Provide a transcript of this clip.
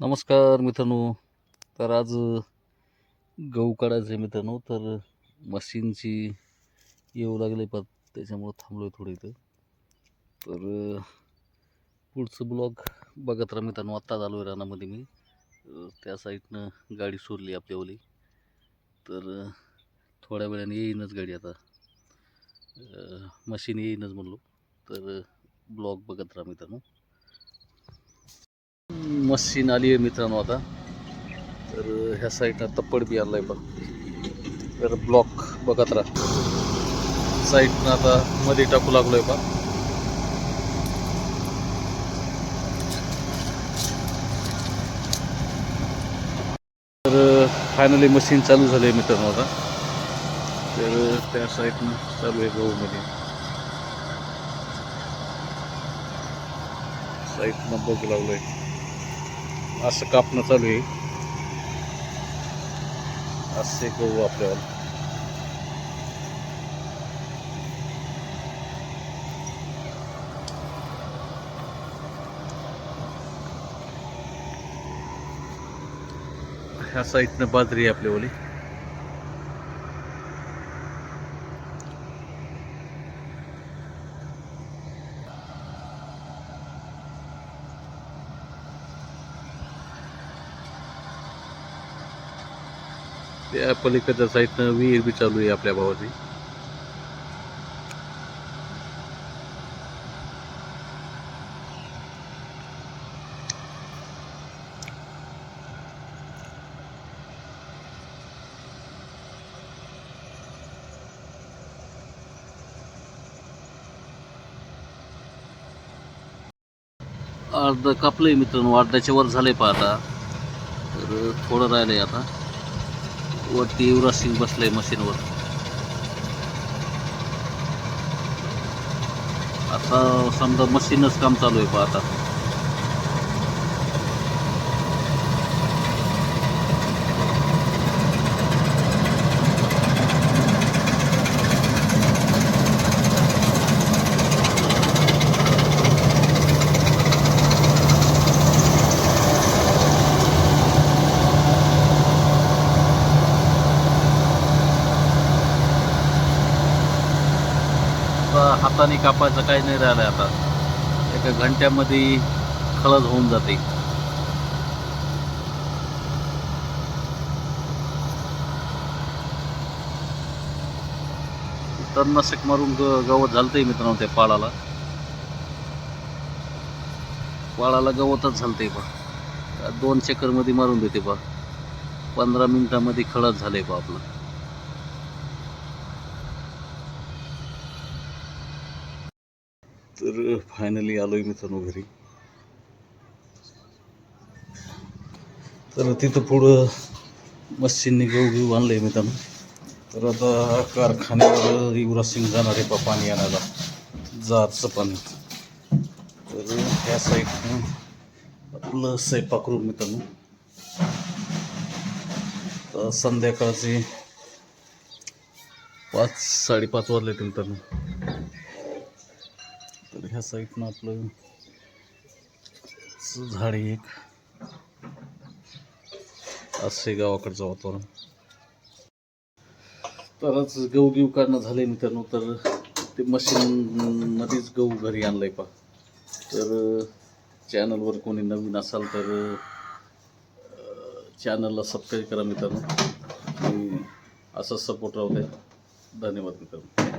नमस्कार मित्रांनो. तर आज गहू काढायचं आहे मित्रांनो. तर मशीनची येऊ लागले पण त्याच्यामुळं थांबलो आहे थोडं इथं. तर पुढचं ब्लॉग बघत राहा मित्रांनो. आत्ताच आलो आहे रानामध्ये मी. त्या साईडनं गाडी सोडली आपल्यावली. तर थोड्या वेळाने येईनच गाडी आता. मशीन येईनच म्हणलो. तर ब्लॉग बघत राहा मित्रांनो. मशीन आली आहे मित्रांनो आता. तर ह्या साईडनं तप्पड बी आणलाय बघ. तर ब्लॉक बघत राहा. साईडनं आता मध्ये टाकू लागलोय बघ. तर फायनली मशीन चालू झालं आहे मित्रांनो आता. तर त्या साईडनं चालू आहे गहूमध्ये साईडनं बघू लागलोय. असं कापणं चालू आहे. असे गहू आपल्याला ह्या साईडनं बाजरी आहे ओली. त्या पलीकडच्या साईडनं विहीर बी चालू आहे आपल्या भावाची. अर्ध कापलंय मित्रांनो अर्ध्याच्या वर झालंय पहा आता. तर थोडं राहिलंय आता. वरती युवराज सिंग बसलंय मशीनवर आता समजा मशीनच काम चालू आहे पहा आता. आता हाताने कापायचं काही नाही राहिलं आता. एका घंट्यामध्ये खळद होऊन जाते. तणनाशक मारून ग- गवत झालतंय मित्रांनो त्या पाळाला. पाळाला गवतच झालतंय बा. दोन चक्करमध्ये मारून देते बा. पंधरा मिनिटामध्ये खळद झालंय बा आपलं. तर फायनली आलो आहे मित्रांनो घरी. तर तिथं पुढं मशीनने गहू घेऊ आणलं आहे मित्रांनो तर आता कारखान्यावर युवराज सिंग जाणार आहे पाणी आणायला जारचं पाणी. तर ह्या साईडनं आपलं स्वयंपाक रूम मित्रांनो तर संध्याकाळचे पाच साडेपाच वाजले ते मित्रांनो ह्या साईडनं आपलं झाडे झाड एक. असे गावाकडचं वातावरण. तरच गहू गिव काढणं झाले मित्रांनो तर ते मशीन मध्येच गहू घरी आणलंय पा तर चॅनलवर कोणी नवीन असाल तर चॅनलला सबस्क्राईब करा मित्रांनो. आणि असाच सपोर्ट राहू द्या. धन्यवाद मित्रांनो.